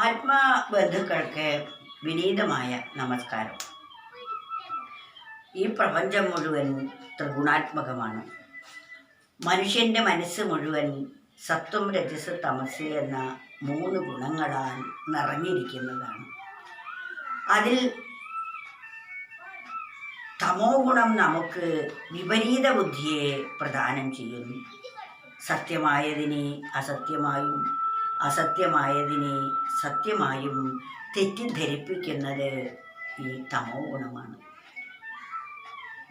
ആത്മാബന്ധുക്കൾക്ക് വിനീതമായ നമസ്കാരം. ഈ പ്രപഞ്ചം മുഴുവൻ ത്രിഗുണാത്മകമാണ്. മനുഷ്യന്റെ മനസ്സ് മുഴുവൻ സത്വം രജസ് തമസ് എന്ന മൂന്ന് ഗുണങ്ങളാൽ നിറഞ്ഞിരിക്കുന്നതാണ്. അതിൽ തമോ ഗുണം നമുക്ക് വിപരീത ബുദ്ധിയെ പ്രദാനം ചെയ്യുന്നു. സത്യമായതിനെ അസത്യമായും അസത്യമായതിനെ സത്യമായും തെറ്റിദ്ധരിപ്പിക്കുന്നത് ഈ തമോ ഗുണമാണ്.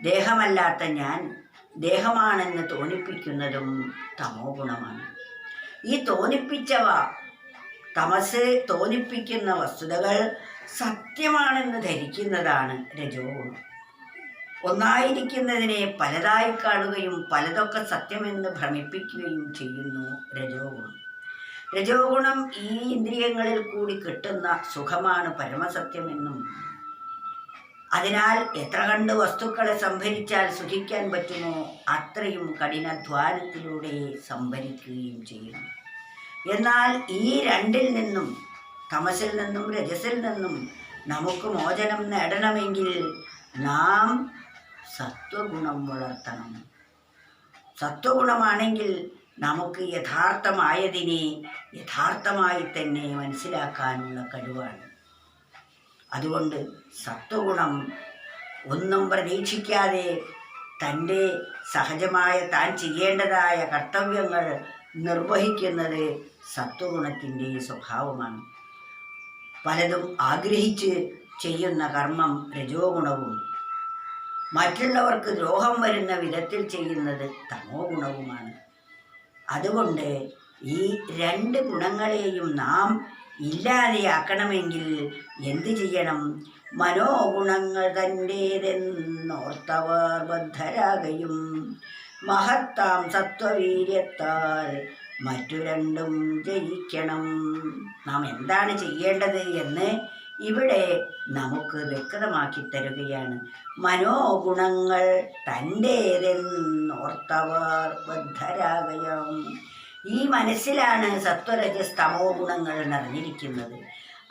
ദേഹമല്ലാത്ത ഞാൻ ദേഹമാണെന്ന് തോന്നിപ്പിക്കുന്നതും തമോ ഗുണമാണ്. ഈ തോന്നിപ്പിച്ചവ തമസ് തോന്നിപ്പിക്കുന്ന വസ്തുതകൾ സത്യമാണെന്ന് ധരിക്കുന്നതാണ് രജോ ഗുണം. ഒന്നായിരിക്കുന്നതിനെ പലതായി കാണുകയും പലതൊക്കെ സത്യമെന്ന് ഭ്രമിപ്പിക്കുകയും ചെയ്യുന്നു രജോ ഗുണം. രജോ ഗുണം ഈ ഇന്ദ്രിയങ്ങളിൽ കൂടി കിട്ടുന്ന സുഖമാണ് പരമസത്യമെന്നും അതിനാൽ എത്ര കണ്ട് വസ്തുക്കളെ സംഭരിച്ചാൽ സുഖിക്കാൻ പറ്റുമോ അത്രയും കഠിനാധ്വാനത്തിലൂടെ സംഭരിക്കുകയും ചെയ്യണം. എന്നാൽ ഈ രണ്ടിൽ നിന്നും തമസിൽ നിന്നും രജസിൽ നിന്നും നമുക്ക് മോചനം നേടണമെങ്കിൽ നാം സത്വഗുണം വളർത്തണം. സത്വഗുണമാണെങ്കിൽ നമുക്ക് യഥാർത്ഥമായതിനെ യഥാർത്ഥമായി തന്നെ മനസ്സിലാക്കാനുള്ള കഴിവാണ്. അതുകൊണ്ട് സത്വഗുണം ഒന്നും പ്രതീക്ഷിക്കാതെ തന്റെ സഹജമായ താൻ ചെയ്യേണ്ടതായ കർത്തവ്യങ്ങൾ നിർവഹിക്കുന്നത് സത്വഗുണത്തിന്റെ സ്വഭാവമാണ്. പലതും ആഗ്രഹിച്ച് ചെയ്യുന്ന കർമ്മം രജോ ഗുണവും മറ്റുള്ളവർക്ക് ദ്രോഹം വരുന്ന വിധത്തിൽ ചെയ്യുന്നത് തമോ ഗുണവുമാണ് അതുകൊണ്ട് ഈ രണ്ട് ഗുണങ്ങളെയും നാം ഇല്ലാതെയാക്കണമെങ്കിൽ എന്ത് ചെയ്യണം? മനോഗുണങ്ങൾ തന്റേതെന്നോർത്തവർ ബദ്ധരാകയും. മഹത്താം സത്വവീര്യത്താൽ മറ്റു രണ്ടും ജയിക്കണം. നാം എന്താണ് ചെയ്യേണ്ടത് എന്ന് ഇവിടെ നമുക്ക് വ്യക്തമാക്കി തരുകയാണ്. മനോഗുണങ്ങൾ തന്റേതെന്നോർത്തവർ ബദ്ധരാകയം. ഈ മനസ്സിലാണ് സത്വരജസ് തമോ ഗുണങ്ങൾ നിറഞ്ഞിരിക്കുന്നത്.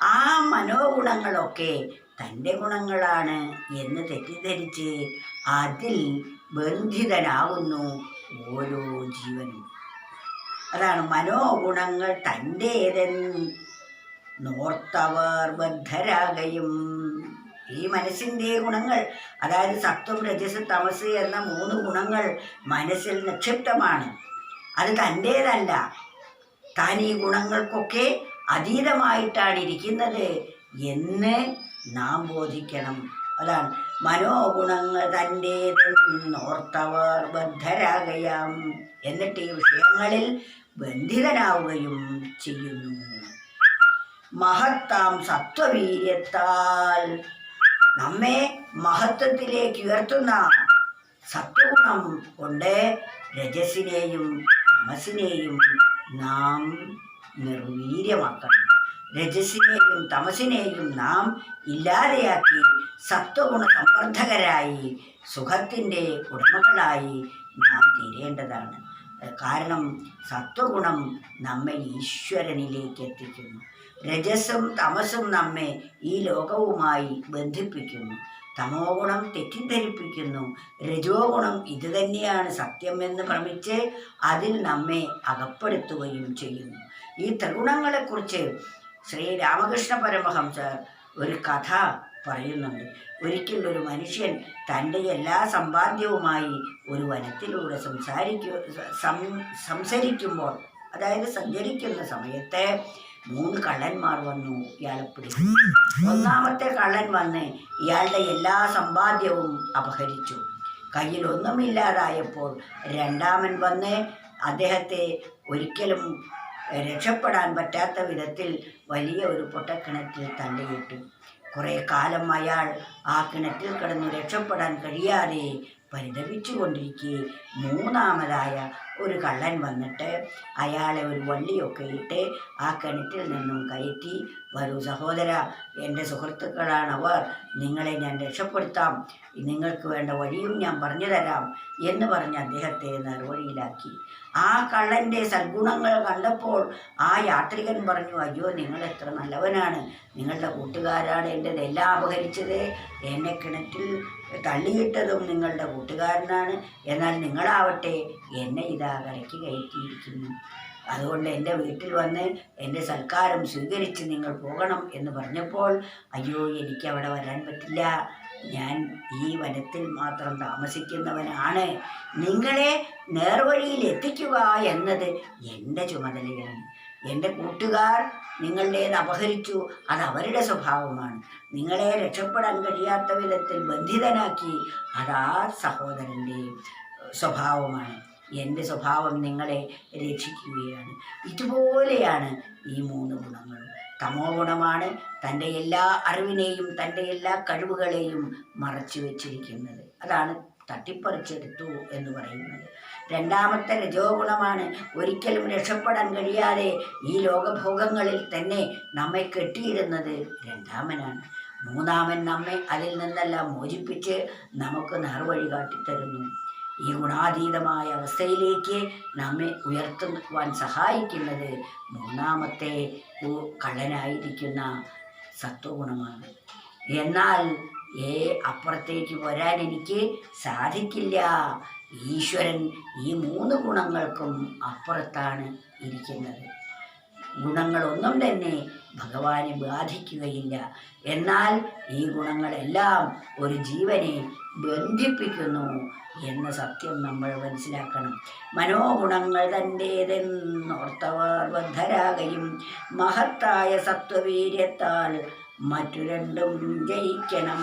ആ മനോഗുണങ്ങളൊക്കെ തന്റെ ഗുണങ്ങളാണ് എന്ന് തെറ്റിദ്ധരിച്ച് അതിൽ ബന്ധിതനാകുന്നു ഓരോ ജീവനും. അതാണ് മനോഗുണങ്ങൾ തന്റേതെന്നോർത്തവർ ബദ്ധരാകയും ഈ മനസ്സിന്റെ ഗുണങ്ങൾ അതായത് സത്വം രജസ് തമസ് എന്ന മൂന്ന് ഗുണങ്ങൾ മനസ്സിൽ നിക്ഷിപ്തമാണ്. അത് തന്റേതല്ല. താൻ ഈ ഗുണങ്ങൾക്കൊക്കെ അതീതമായിട്ടാണ് ഇരിക്കുന്നത് എന്ന് നാം ബോധിക്കണം. അതാണ്. മനോഗുണങ്ങൾ തന്റേതെന്നോർത്തവർ ബദ്ധരാകയാം എന്നിട്ട് ഈ വിഷയങ്ങളിൽ ബന്ധിതനാവുകയും ചെയ്യുന്നു. മഹത്താം സത്വവീര്യത്താൽ. നമ്മെ മഹത്വത്തിലേക്ക് ഉയർത്തുന്ന സത്വഗുണം കൊണ്ട് രജസിനെയും തമസിനെയും നാം നിർവീര്യമാക്കണം. രജസിനെയും തമസിനെയും നാം ഇല്ലാതെയാക്കി സത്വഗുണ സംവർദ്ധകരായി സുഖത്തിന്റെ ഉടമകളായി നാം തീരേണ്ടതാണ്. കാരണം സത്വഗുണം നമ്മെ ഈശ്വരനിലേക്ക് എത്തിക്കുന്നു. രജസും തമസും നമ്മെ ഈ ലോകവുമായി ബന്ധിപ്പിക്കുന്നു. തമോ ഗുണം തെറ്റിദ്ധരിപ്പിക്കുന്നു. രജോ ഗുണം ഇതുതന്നെയാണ് സത്യം എന്ന് ഭ്രമിച്ച് അതിൽ നമ്മെ അകപ്പെടുത്തുകയും ചെയ്യുന്നു. ഈ ത്രിഗുണങ്ങളെക്കുറിച്ച് ശ്രീ രാമകൃഷ്ണ പരമഹംസർ ഒരു കഥ പറയുന്നുണ്ട്. ഒരിക്കൽ ഒരു മനുഷ്യൻ തന്റെ എല്ലാ സമ്പാദ്യവുമായി ഒരു വനത്തിലൂടെ സംസാരിക്കു സംസരിക്കുമ്പോൾ അതായത് സഞ്ചരിക്കുന്ന സമയത്ത് മൂന്ന് കള്ളന്മാർ വന്നു ഇയാളെ പിടിച്ചു. ഒന്നാമത്തെ കള്ളൻ വന്ന് ഇയാളുടെ എല്ലാ സമ്പാദ്യവും അപഹരിച്ചു. കയ്യിലൊന്നുമില്ലാതായപ്പോൾ രണ്ടാമൻ വന്ന് അദ്ദേഹത്തെ ഒരിക്കലും രക്ഷപ്പെടാൻ പറ്റാത്ത വിധത്തിൽ വലിയ ഒരു പൊട്ടക്കിണറ്റിൽ തള്ളിയിട്ടു. കുറേ കാലം അയാൾ ആ കിണറ്റിൽ കിടന്ന് രക്ഷപ്പെടാൻ കഴിയാതെ പരിതപിച്ചുകൊണ്ടിരിക്കെ മൂന്നാമതായ ഒരു കള്ളൻ വന്നിട്ട് അയാളെ ഒരു വള്ളിയൊക്കെ ഇട്ട് ആ കിണറ്റിൽ നിന്നും കയറ്റി വരൂ സഹോദര എന്റെ സുഹൃത്തുക്കളാണവർ നിങ്ങളെ ഞാൻ രക്ഷപ്പെടുത്താം. നിങ്ങൾക്ക് വേണ്ട വഴിയും ഞാൻ പറഞ്ഞു തരാം എന്ന് പറഞ്ഞ് അദ്ദേഹത്തെ നറുവഴിയിലാക്കി. ആ കള്ളന്റെ സദ്ഗുണങ്ങൾ കണ്ടപ്പോൾ ആ യാത്രികൻ പറഞ്ഞു അയ്യോ നിങ്ങൾ എത്ര നല്ലവനാണ്. നിങ്ങളുടെ കൂട്ടുകാരാണ് എന്റെതെല്ലാം അപഹരിച്ചത്. എന്നെ കിണറ്റിൽ തള്ളിയിട്ടതും നിങ്ങളുടെ കൂട്ടുകാരനാണ്. എന്നാൽ നിങ്ങളാവട്ടെ എന്നെ ഇതാ കരയ്ക്ക് കയറ്റിയിരിക്കുന്നു. അതുകൊണ്ട് എന്റെ വീട്ടിൽ വന്ന് എന്റെ സൽക്കാരം സ്വീകരിച്ച് നിങ്ങൾ പോകണം എന്ന് പറഞ്ഞപ്പോൾ അയ്യോ എനിക്ക് അവിടെ വരാൻ പറ്റില്ല. ഞാൻ ഈ വനത്തിൽ മാത്രം താമസിക്കുന്നവനാണ്. നിങ്ങളെ നേർവഴിയിൽ എത്തിക്കുക എന്നത് എന്റെ ചുമതലയാണ്. എന്റെ കൂട്ടുകാർ നിങ്ങളുടേത് അപഹരിച്ചു അത് അവരുടെ സ്വഭാവമാണ്. നിങ്ങളെ രക്ഷപ്പെടാൻ കഴിയാത്ത വിധത്തിൽ ബന്ധിതനാക്കി അതാ സഹോദരന്റെ സ്വഭാവമാണ്. എന്റെ സ്വഭാവം നിങ്ങളെ രക്ഷിക്കുകയാണ്. ഇതുപോലെയാണ് ഈ മൂന്ന് ഗുണങ്ങൾ തമോ ഗുണമാണ് തന്റെ എല്ലാ അറിവിനെയും തന്റെ എല്ലാ കഴിവുകളെയും മറച്ചു വെച്ചിരിക്കുന്നത്. അതാണ് തട്ടിപ്പറിച്ചെടുത്തു എന്ന് പറയുന്നത്. രണ്ടാമത്തെ രജോ ഗുണമാണ് ഒരിക്കലും രക്ഷപ്പെടാൻ കഴിയാതെ ഈ ലോകഭോഗങ്ങളിൽ തന്നെ നമ്മെ കെട്ടിയിരുന്നത് രണ്ടാമനാണ്. മൂന്നാമൻ നമ്മെ അതിൽ നിന്നെല്ലാം മോചിപ്പിച്ച് നമുക്ക് നേർവഴി കാട്ടിത്തരുന്നു. ഈ ഗുണാതീതമായ അവസ്ഥയിലേക്ക് നമ്മെ ഉയർത്തുവാൻ സഹായിക്കുന്നത് മൂന്നാമത്തെ കള്ളനായിരിക്കുന്ന സത്വഗുണമാണ്. എന്നാൽ ഏ അപ്പുറത്തേക്ക് വരാൻ എനിക്ക് സാധിക്കില്ല. ഈശ്വരൻ ഈ മൂന്ന് ഗുണങ്ങൾക്കും അപ്പുറത്താണ് ഇരിക്കുന്നത്. ഗുണങ്ങളൊന്നും തന്നെ ഭഗവാനെ ബാധിക്കുകയില്ല. എന്നാൽ ഈ ഗുണങ്ങളെല്ലാം ഒരു ജീവനെ ബന്ധിപ്പിക്കുന്നു എന്ന സത്യം നമ്മൾ മനസ്സിലാക്കണം. മനോഗുണങ്ങൾ തന്റേതെന്നോർത്തവർ ബദ്ധരാകയും മഹത്തായ സത്വവീര്യത്താൽ മറ്റു രണ്ടും ജയിക്കണം.